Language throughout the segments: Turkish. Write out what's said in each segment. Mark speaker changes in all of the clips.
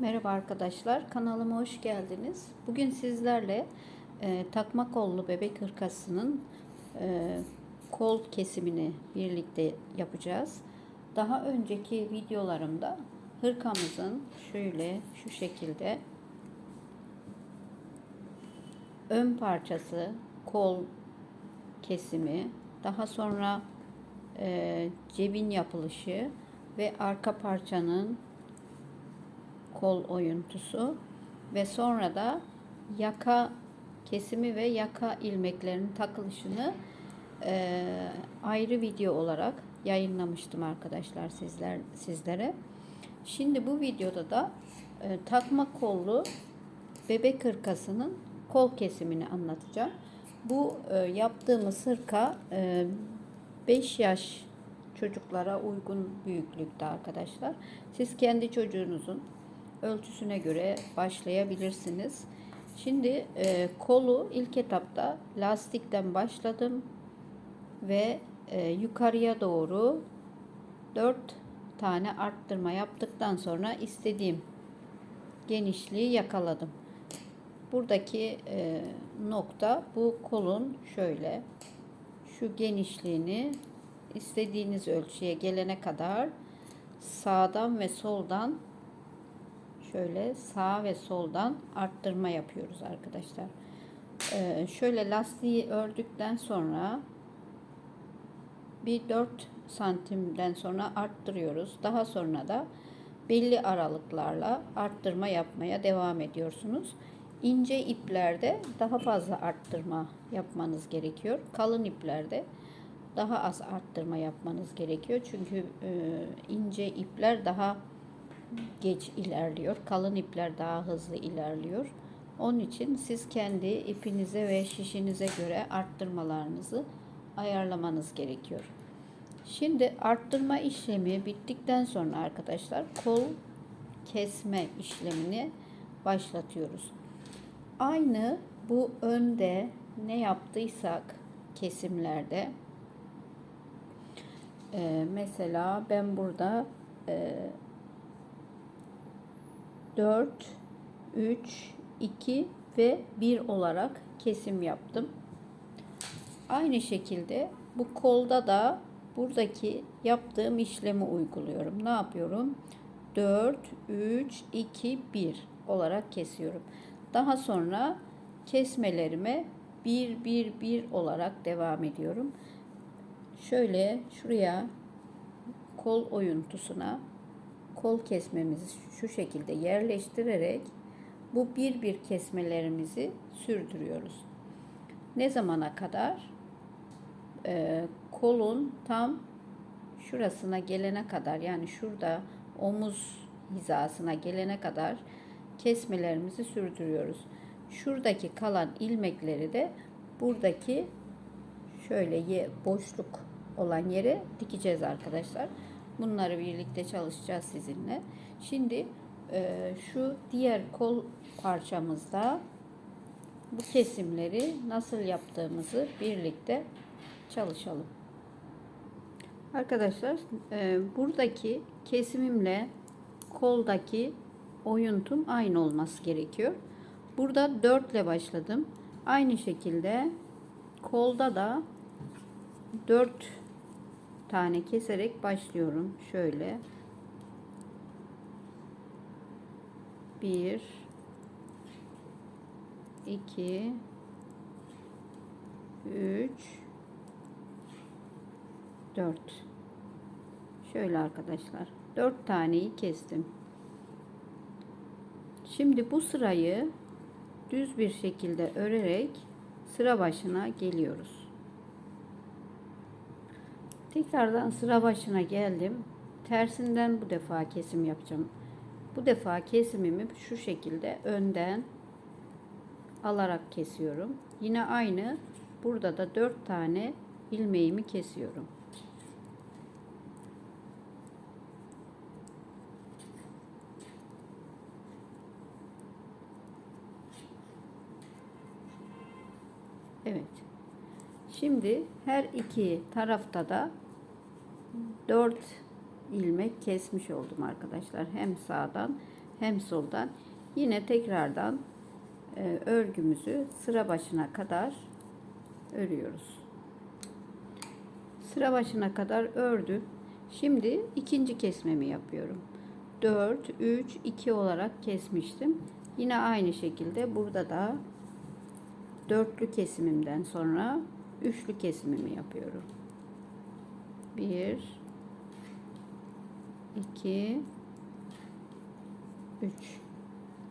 Speaker 1: Merhaba arkadaşlar, kanalıma hoş geldiniz. Bugün sizlerle e, takma kollu bebek hırkasının e, kol kesimini birlikte yapacağız. Daha önceki videolarımda hırkamızın şöyle şu şekilde ön parçası, kol kesimi, daha sonra e, cebin yapılışı ve arka parçanın kol oyuntusu ve sonra da yaka kesimi ve yaka ilmeklerinin takılışını e, ayrı video olarak yayınlamıştım arkadaşlar sizler sizlere. Şimdi bu videoda da e, takma kollu bebek hırkasının kol kesimini anlatacağım. Bu e, yaptığımız hırka e, 5 yaş çocuklara uygun büyüklükte arkadaşlar. Siz kendi çocuğunuzun ölçüsüne göre başlayabilirsiniz. Şimdi e, kolu ilk etapta lastikten başladım ve e, yukarıya doğru 4 tane arttırma yaptıktan sonra istediğim genişliği yakaladım. Buradaki e, nokta bu kolun şöyle şu genişliğini istediğiniz ölçüye gelene kadar sağdan ve soldan şöyle sağ ve soldan arttırma yapıyoruz arkadaşlar. Ee, şöyle lastiği ördükten sonra bir 4 santimden sonra arttırıyoruz. Daha sonra da belli aralıklarla arttırma yapmaya devam ediyorsunuz. İnce iplerde daha fazla arttırma yapmanız gerekiyor. Kalın iplerde daha az arttırma yapmanız gerekiyor. Çünkü e, ince ipler daha geç ilerliyor. Kalın ipler daha hızlı ilerliyor. Onun için siz kendi ipinize ve şişinize göre arttırmalarınızı ayarlamanız gerekiyor. Şimdi arttırma işlemi bittikten sonra arkadaşlar kol kesme işlemini başlatıyoruz. Aynı bu önde ne yaptıysak kesimlerde e, mesela ben burada e, 4, 3, 2 ve 1 olarak kesim yaptım. Aynı şekilde bu kolda da buradaki yaptığım işlemi uyguluyorum. Ne yapıyorum? 4, 3, 2, 1 olarak kesiyorum. Daha sonra kesmelerime 1, 1, 1 olarak devam ediyorum. Şöyle şuraya kol oyuntusuna kol kesmemizi şu şekilde yerleştirerek bu bir bir kesmelerimizi sürdürüyoruz. Ne zamana kadar? Ee, kolun tam şurasına gelene kadar yani şurada omuz hizasına gelene kadar kesmelerimizi sürdürüyoruz. Şuradaki kalan ilmekleri de buradaki şöyle boşluk olan yere dikeceğiz arkadaşlar. Bunları birlikte çalışacağız sizinle. Şimdi e, şu diğer kol parçamızda bu kesimleri nasıl yaptığımızı birlikte çalışalım. Arkadaşlar e, buradaki kesimimle koldaki oyuntum aynı olması gerekiyor. Burada 4 ile başladım. Aynı şekilde kolda da 4 tane keserek başlıyorum. Şöyle. Bir, iki, üç, dört. Şöyle arkadaşlar. Dört taneyi kestim. Şimdi bu sırayı düz bir şekilde örerek sıra başına geliyoruz. Tekrardan sıra başına geldim. Tersinden bu defa kesim yapacağım. Bu defa kesimimi şu şekilde önden alarak kesiyorum. Yine aynı burada da 4 tane ilmeğimi kesiyorum. Evet. Şimdi her iki tarafta da 4 ilmek kesmiş oldum arkadaşlar. Hem sağdan hem soldan. Yine tekrardan e, örgümüzü sıra başına kadar örüyoruz. Sıra başına kadar ördüm. Şimdi ikinci kesmemi yapıyorum. 4, 3, 2 olarak kesmiştim. Yine aynı şekilde burada da dörtlü kesimimden sonra üçlü kesimimi yapıyorum. 1 2 3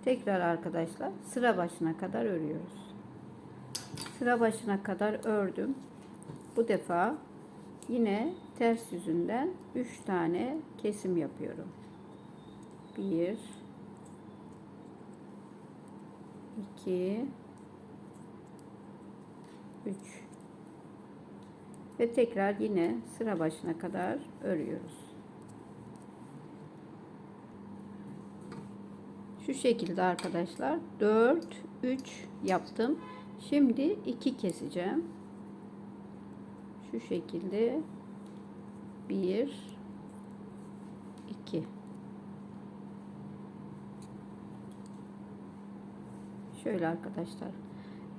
Speaker 1: Tekrar arkadaşlar sıra başına kadar örüyoruz. Sıra başına kadar ördüm. Bu defa yine ters yüzünden 3 tane kesim yapıyorum. 1 2 3 ve tekrar yine sıra başına kadar örüyoruz. Şu şekilde arkadaşlar 4 3 yaptım. Şimdi 2 keseceğim. Şu şekilde 1 2 Şöyle arkadaşlar.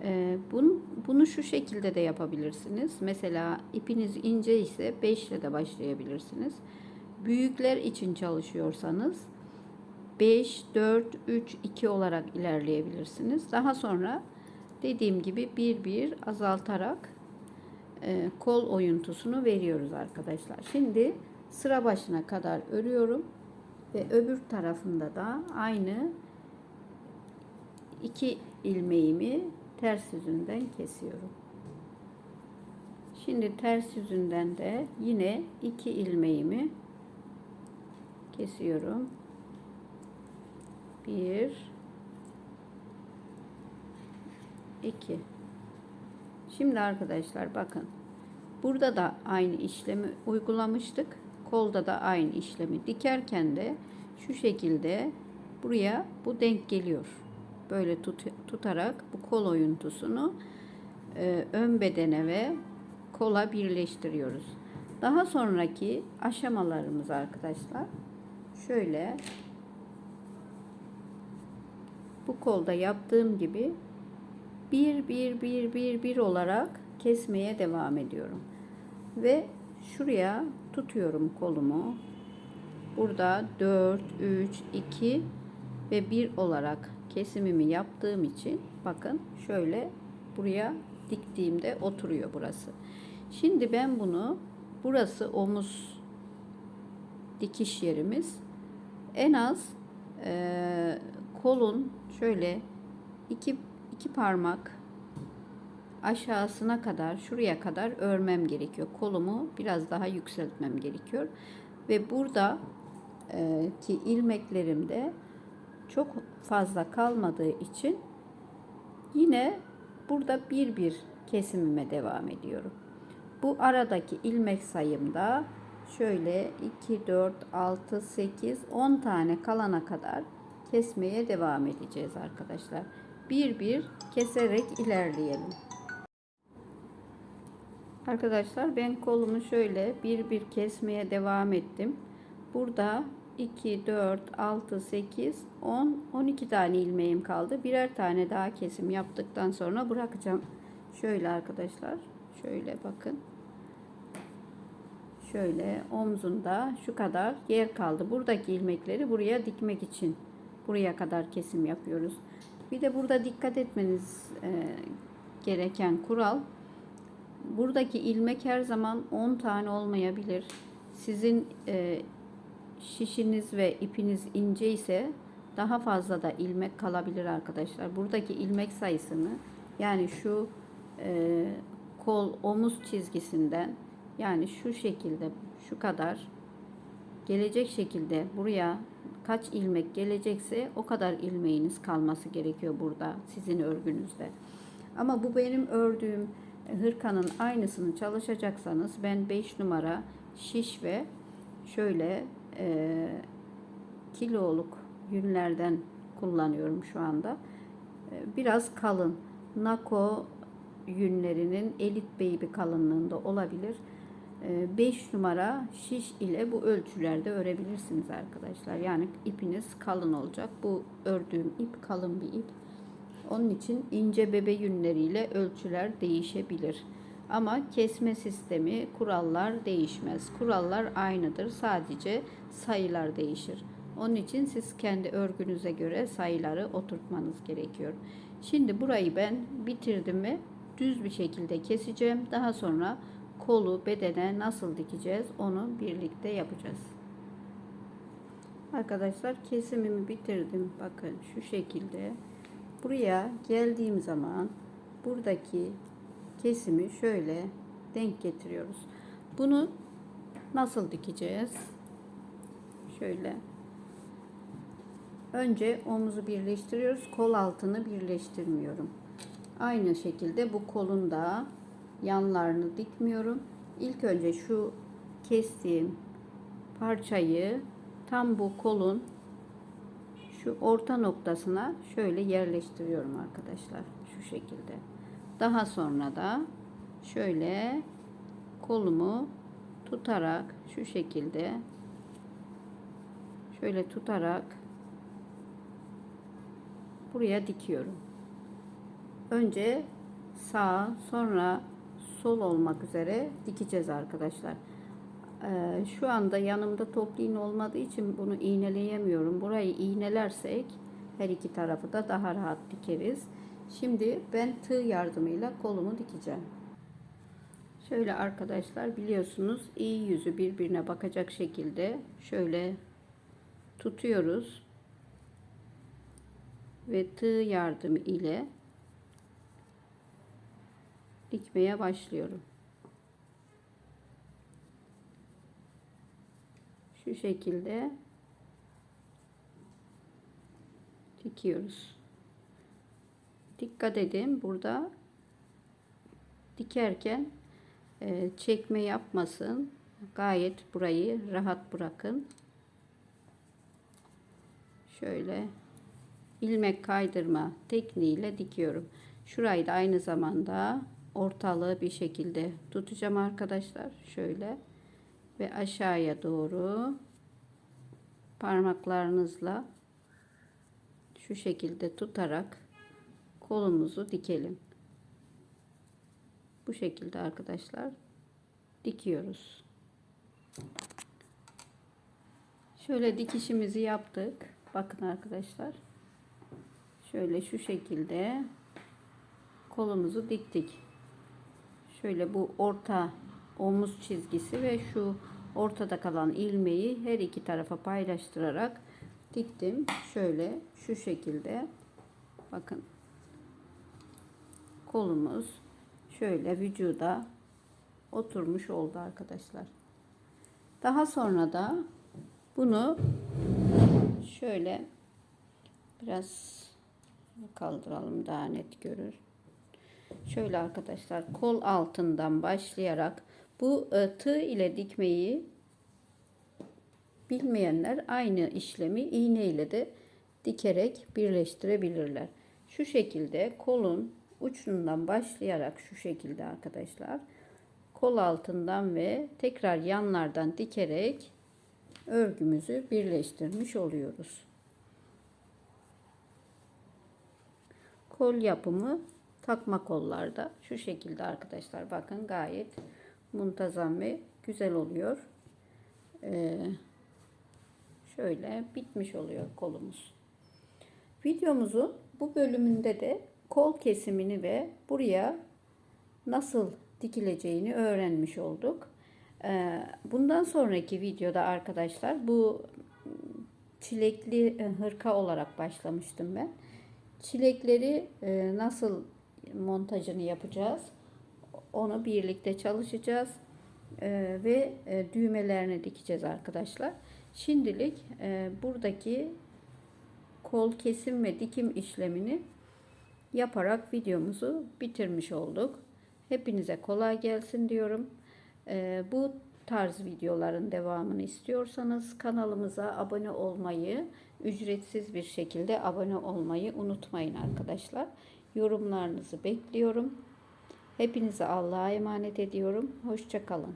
Speaker 1: Ee, bunu, bunu şu şekilde de yapabilirsiniz. Mesela ipiniz ince ise 5 ile de başlayabilirsiniz. Büyükler için çalışıyorsanız 5, 4, 3, 2 olarak ilerleyebilirsiniz. Daha sonra dediğim gibi bir bir azaltarak e, kol oyuntusunu veriyoruz arkadaşlar. Şimdi sıra başına kadar örüyorum ve öbür tarafında da aynı iki ilmeğimi ters yüzünden kesiyorum. Şimdi ters yüzünden de yine iki ilmeğimi kesiyorum. Bir, iki. Şimdi arkadaşlar bakın. Burada da aynı işlemi uygulamıştık. Kolda da aynı işlemi dikerken de şu şekilde buraya bu denk geliyor. Böyle tut, tutarak bu kol oyuntusunu e, ön bedene ve kola birleştiriyoruz. Daha sonraki aşamalarımız arkadaşlar şöyle bu kolda yaptığım gibi bir bir bir bir bir olarak kesmeye devam ediyorum. Ve şuraya tutuyorum kolumu. Burada 4, 3, 2 ve 1 olarak kesimimi yaptığım için bakın şöyle buraya diktiğimde oturuyor burası. Şimdi ben bunu burası omuz dikiş yerimiz. En az e, kolun şöyle iki, iki parmak aşağısına kadar şuraya kadar örmem gerekiyor. Kolumu biraz daha yükseltmem gerekiyor. Ve burada e, ki ilmeklerimde çok fazla kalmadığı için yine burada bir bir kesimime devam ediyorum. Bu aradaki ilmek sayımda şöyle 2, 4, 6, 8, 10 tane kalana kadar kesmeye devam edeceğiz arkadaşlar. Bir bir keserek ilerleyelim. Arkadaşlar ben kolumu şöyle bir bir kesmeye devam ettim. Burada 2, 4, 6, 8, 10, 12 tane ilmeğim kaldı. Birer tane daha kesim yaptıktan sonra bırakacağım. Şöyle arkadaşlar. Şöyle bakın. Şöyle omzunda şu kadar yer kaldı. Buradaki ilmekleri buraya dikmek için buraya kadar kesim yapıyoruz. Bir de burada dikkat etmeniz e, gereken kural buradaki ilmek her zaman 10 tane olmayabilir. Sizin e, şişiniz ve ipiniz ince ise daha fazla da ilmek kalabilir arkadaşlar. Buradaki ilmek sayısını yani şu e, kol omuz çizgisinden yani şu şekilde şu kadar gelecek şekilde buraya kaç ilmek gelecekse o kadar ilmeğiniz kalması gerekiyor burada sizin örgünüzde. Ama bu benim ördüğüm hırkanın aynısını çalışacaksanız ben 5 numara şiş ve şöyle e, kiloluk yünlerden kullanıyorum şu anda. E, biraz kalın. Nako yünlerinin elit baby kalınlığında olabilir. 5 numara şiş ile bu ölçülerde örebilirsiniz arkadaşlar. Yani ipiniz kalın olacak. Bu ördüğüm ip kalın bir ip. Onun için ince bebe yünleriyle ölçüler değişebilir. Ama kesme sistemi, kurallar değişmez. Kurallar aynıdır. Sadece sayılar değişir. Onun için siz kendi örgünüze göre sayıları oturtmanız gerekiyor. Şimdi burayı ben bitirdim mi düz bir şekilde keseceğim. Daha sonra kolu bedene nasıl dikeceğiz onu birlikte yapacağız. Arkadaşlar kesimimi bitirdim. Bakın şu şekilde. Buraya geldiğim zaman buradaki kesimi şöyle denk getiriyoruz. Bunu nasıl dikeceğiz? Şöyle. Önce omuzu birleştiriyoruz. Kol altını birleştirmiyorum. Aynı şekilde bu kolun da yanlarını dikmiyorum. İlk önce şu kestiğim parçayı tam bu kolun şu orta noktasına şöyle yerleştiriyorum arkadaşlar. Şu şekilde. Daha sonra da şöyle kolumu tutarak şu şekilde şöyle tutarak buraya dikiyorum. Önce sağ sonra sol olmak üzere dikeceğiz arkadaşlar. Ee, şu anda yanımda toplu iğne olmadığı için bunu iğneleyemiyorum. Burayı iğnelersek her iki tarafı da daha rahat dikeriz. Şimdi ben tığ yardımıyla kolumu dikeceğim. Şöyle arkadaşlar biliyorsunuz iyi yüzü birbirine bakacak şekilde şöyle tutuyoruz ve tığ yardımı ile dikmeye başlıyorum. Şu şekilde dikiyoruz. Dikkat edin burada dikerken e, çekme yapmasın. Gayet burayı rahat bırakın. Şöyle ilmek kaydırma tekniğiyle dikiyorum. Şurayı da aynı zamanda ortalığı bir şekilde tutacağım arkadaşlar. Şöyle ve aşağıya doğru parmaklarınızla şu şekilde tutarak kolumuzu dikelim. Bu şekilde arkadaşlar dikiyoruz. Şöyle dikişimizi yaptık. Bakın arkadaşlar. Şöyle şu şekilde kolumuzu diktik. Şöyle bu orta omuz çizgisi ve şu ortada kalan ilmeği her iki tarafa paylaştırarak diktim. Şöyle şu şekilde bakın kolumuz şöyle vücuda oturmuş oldu arkadaşlar. Daha sonra da bunu şöyle biraz kaldıralım daha net görür. Şöyle arkadaşlar kol altından başlayarak bu e, tığ ile dikmeyi bilmeyenler aynı işlemi iğne ile de dikerek birleştirebilirler. Şu şekilde kolun uçundan başlayarak şu şekilde arkadaşlar kol altından ve tekrar yanlardan dikerek örgümüzü birleştirmiş oluyoruz. Kol yapımı takma kollarda şu şekilde arkadaşlar bakın gayet muntazam ve güzel oluyor. Ee, şöyle bitmiş oluyor kolumuz. Videomuzun bu bölümünde de kol kesimini ve buraya nasıl dikileceğini öğrenmiş olduk. Ee, bundan sonraki videoda arkadaşlar bu çilekli hırka olarak başlamıştım ben. Çilekleri e, nasıl montajını yapacağız? Onu birlikte çalışacağız e, ve e, düğmelerini dikeceğiz arkadaşlar. Şimdilik buradaki kol kesim ve dikim işlemini yaparak videomuzu bitirmiş olduk. Hepinize kolay gelsin diyorum. Bu tarz videoların devamını istiyorsanız kanalımıza abone olmayı, ücretsiz bir şekilde abone olmayı unutmayın arkadaşlar. Yorumlarınızı bekliyorum. Hepinize Allah'a emanet ediyorum. Hoşçakalın.